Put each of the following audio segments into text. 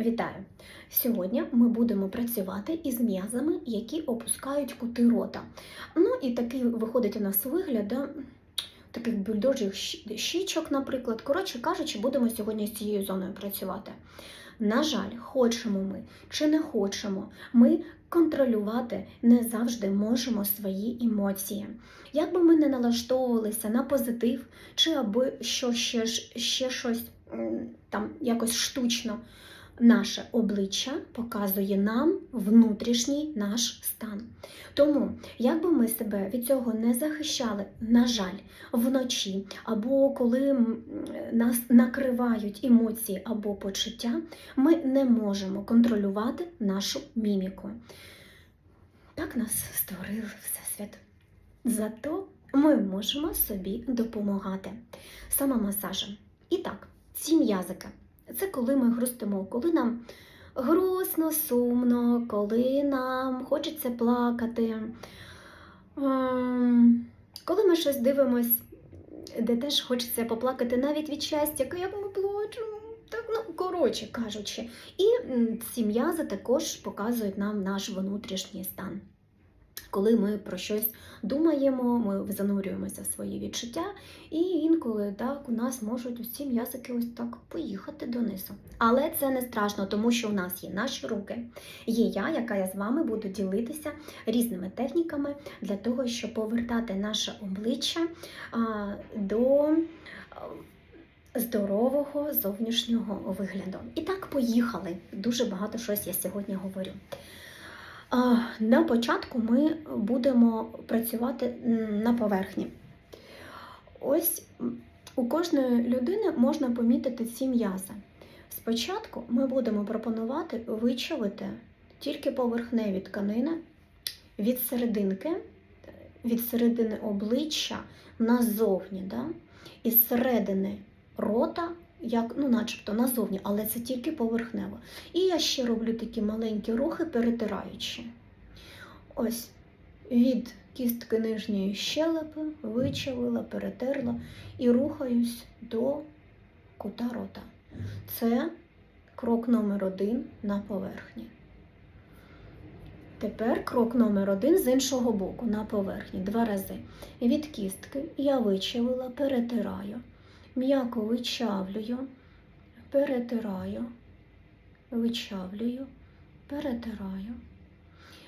Вітаю! Сьогодні ми будемо працювати із м'язами, які опускають кути рота. Ну і такий виходить у нас вигляд да, таких бульдожих щічок, наприклад. Коротше кажучи, будемо сьогодні з цією зоною працювати. На жаль, хочемо ми чи не хочемо, ми контролювати не завжди можемо свої емоції. Як би ми не налаштовувалися на позитив, чи аби що ще, ж- ще щось там якось штучно наше обличчя показує нам внутрішній наш стан. Тому, як би ми себе від цього не захищали, на жаль, вночі, або коли нас накривають емоції або почуття, ми не можемо контролювати нашу міміку. Так нас створив Всесвіт. Зато ми можемо собі допомагати самомасажем. І так, ці м'язики це коли ми грустимо, коли нам грустно, сумно, коли нам хочеться плакати. Ем, Коли ми щось дивимось, де теж хочеться поплакати навіть від щастя, як ми плачемо. Так, ну, коротше кажучи. І ці м'язи також показують нам наш внутрішній стан. Коли ми про щось думаємо, ми занурюємося в свої відчуття, і інколи так у нас можуть усі м'язики ось так поїхати донизу. Але це не страшно, тому що у нас є наші руки, є я, яка я з вами буду ділитися різними техніками для того, щоб повертати наше обличчя а, до здорового зовнішнього вигляду. І так, поїхали. Дуже багато щось я сьогодні говорю. На початку ми будемо працювати на поверхні. Ось у кожної людини можна помітити ці м'язи. Спочатку ми будемо пропонувати вичавити тільки поверхневі тканини від серединки, від середини обличчя назовні, да? із середини рота, як, ну, начебто назовні, але це тільки поверхнево. І я ще роблю такі маленькі рухи, перетираючи. Ось від кістки нижньої щелепи вичавила, перетерла і рухаюсь до кута рота. Це крок номер один на поверхні. Тепер крок номер один з іншого боку на поверхні. Два рази. Від кістки я вичавила, перетираю, м'яко вичавлюю, перетираю, вичавлюю, перетираю.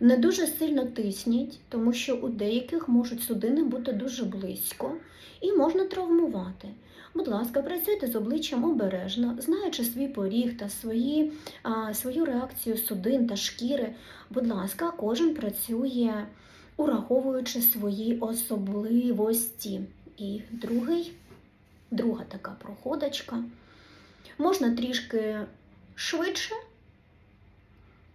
Не дуже сильно тисніть, тому що у деяких можуть судини бути дуже близько і можна травмувати. Будь ласка, працюйте з обличчям обережно, знаючи свій поріг та свої, а, свою реакцію судин та шкіри. Будь ласка, кожен працює, ураховуючи свої особливості. І другий, друга така проходочка. Можна трішки швидше,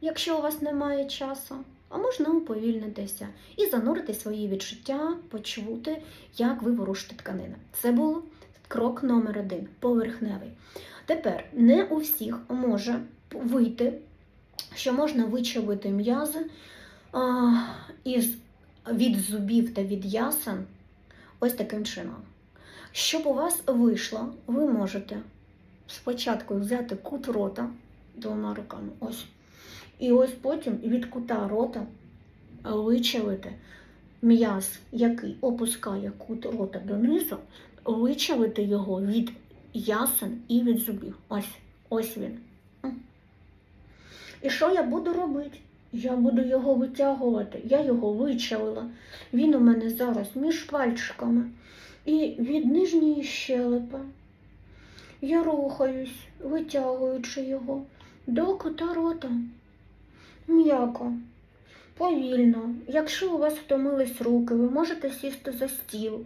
якщо у вас немає часу, а можна уповільнитися і занурити свої відчуття, почути, як ви ворушите тканини. Це був крок номер один поверхневий. Тепер не у всіх може вийти, що можна вичавити м'язи із, від зубів та від ясен ось таким чином. Щоб у вас вийшло, ви можете спочатку взяти кут рота двома руками. Ось. І ось потім від кута рота вичавити м'яз, який опускає кут рота донизу, вичавити його від ясен і від зубів. Ось, ось він. І що я буду робити? Я буду його витягувати. Я його вичавила. Він у мене зараз між пальчиками. І від нижньої щелепи я рухаюсь, витягуючи його до кота рота. М'яко, повільно. Якщо у вас втомились руки, ви можете сісти за стіл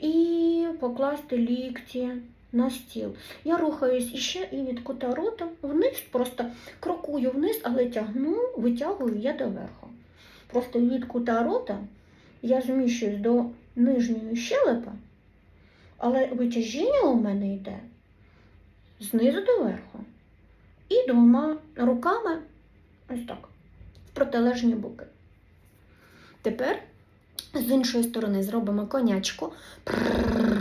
і покласти лікті на стіл. Я рухаюсь іще і від кута рота вниз, просто крокую вниз, але тягну, витягую я доверху. Просто від кута рота я зміщуюсь до нижньої щелепи, але витяжіння у мене йде знизу до верху. І двома руками ось так, в протилежні боки. Тепер З іншої сторони зробимо конячку.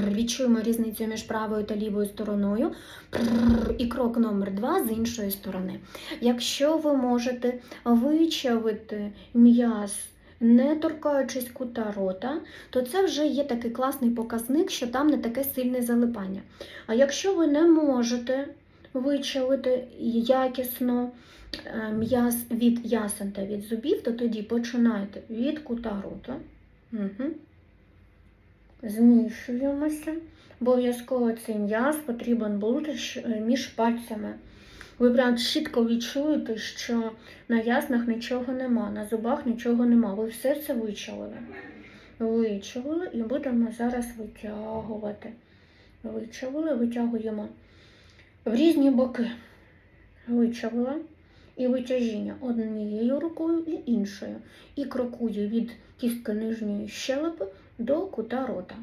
Відчуємо різницю між правою та лівою стороною. І крок номер два з іншої сторони. Якщо ви можете вичавити м'яз, не торкаючись кута рота, то це вже є такий класний показник, що там не таке сильне залипання. А якщо ви не можете вичавити якісно е, м'яз від ясен та від зубів, то тоді починайте від кута рота. Угу. Змішуємося. Обов'язково цей м'яз потрібен бути між пальцями. Ви прям чітко відчуєте, що на яснах нічого нема, на зубах нічого нема. Ви все це вичавили. Вичавили і будемо зараз витягувати. Вичавили, витягуємо в різні боки. Вичавила і витяжіння однією рукою і іншою. І крокую від кістки нижньої щелепи до кута рота.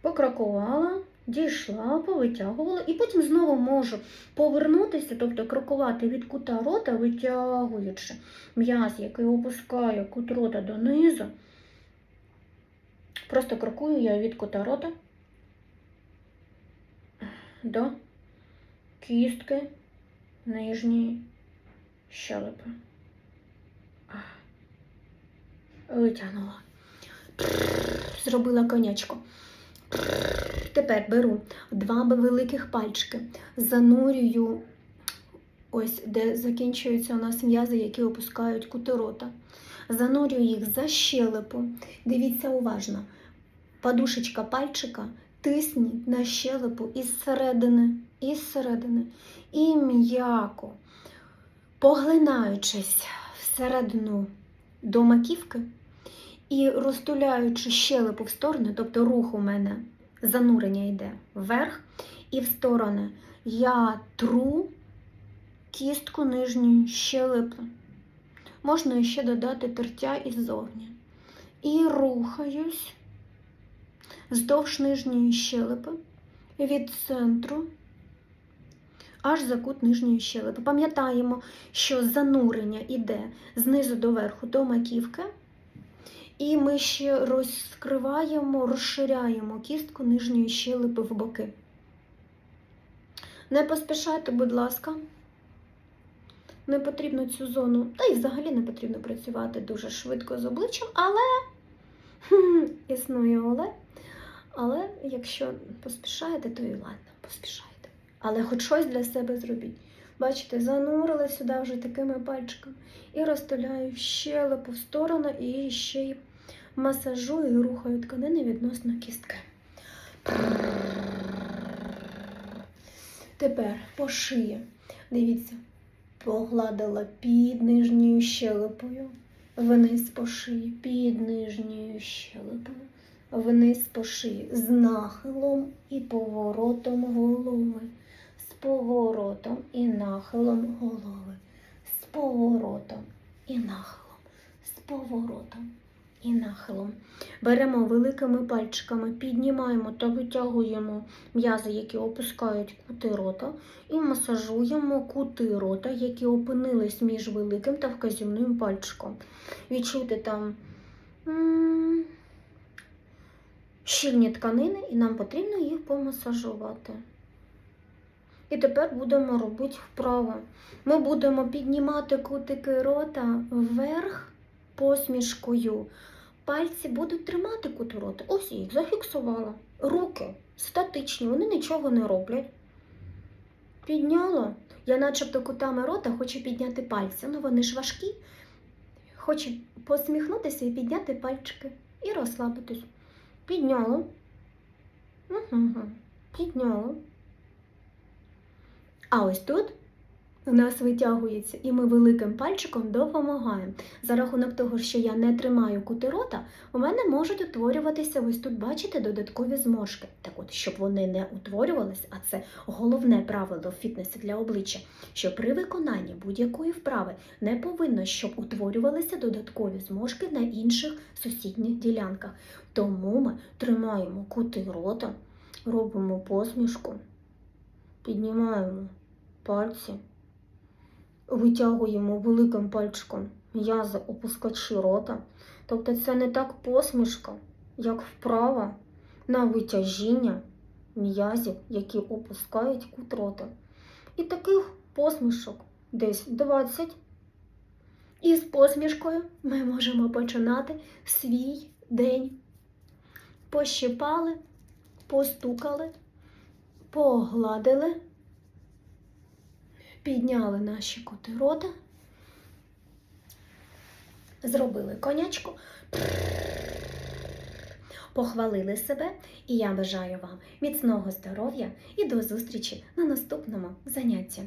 Покрокувала, дійшла, повитягувала, і потім знову можу повернутися, тобто крокувати від кута рота, витягуючи м'яз, який опускає кут рота донизу. Просто крокую я від кута рота до кістки нижньої щелепи. Витягнула. Зробила конячку. Тепер беру два великих пальчики, занурюю ось де закінчуються у нас м'язи, які опускають кути рота. Занурюю їх за щелепу. Дивіться уважно. Подушечка пальчика тисніть на щелепу із середини, із середини. І м'яко, поглинаючись всередину до маківки і розтуляючи щелепу в сторони, тобто рух у мене занурення йде вверх і в сторони, я тру кістку нижньої щелепи. Можна ще додати тертя іззовні. І рухаюсь вздовж нижньої щелепи від центру аж за кут нижньої щелепи. Пам'ятаємо, що занурення йде знизу до верху до маківки, і ми ще розкриваємо, розширяємо кістку нижньої щелепи в боки. Не поспішайте, будь ласка. Не потрібно цю зону, та й взагалі не потрібно працювати дуже швидко з обличчям, але існує але. Але якщо поспішаєте, то і ладно, поспішайте. Але хоч щось для себе зробіть. Бачите, занурила сюди вже такими пальчиками і розтуляю щелепу в сторону і ще й масажую і рухаю тканини відносно кістки. Тепер по шиї. Дивіться, погладила під нижньою щелепою, вниз по шиї, під нижньою щелепою вниз по шиї з нахилом і поворотом голови, поворотом і нахилом голови, з поворотом і нахилом, з поворотом і нахилом. Беремо великими пальчиками, піднімаємо та витягуємо м'язи, які опускають кути рота, і масажуємо кути рота, які опинились між великим та вказівним пальчиком. Відчути там. щільні тканини, і нам потрібно їх помасажувати. І тепер будемо робити вправо. Ми будемо піднімати кутики рота вверх посмішкою. Пальці будуть тримати кут рота. Ось їх зафіксувала. Руки статичні, вони нічого не роблять. Підняла. Я начебто кутами рота хочу підняти пальці. Ну вони ж важкі. Хочу посміхнутися і підняти пальчики і розслабитись. Підняло. Угу. Підняло. А ось тут у нас витягується, і ми великим пальчиком допомагаємо. За рахунок того, що я не тримаю кути рота, у мене можуть утворюватися ось тут, бачите, додаткові зморшки. Так от, щоб вони не утворювалися, а це головне правило в фітнесі для обличчя, що при виконанні будь-якої вправи не повинно, щоб утворювалися додаткові зморшки на інших сусідніх ділянках. Тому ми тримаємо кути рота, робимо посмішку, піднімаємо пальці, витягуємо великим пальчиком м'язи опускачі рота. Тобто це не так посмішка, як вправа на витяжіння м'язів, які опускають кут рота. І таких посмішок десь 20. І з посмішкою ми можемо починати свій день. Пощипали, постукали, погладили, підняли наші кути рота, зробили конячку, похвалили себе, і я бажаю вам міцного здоров'я і до зустрічі на наступному занятті.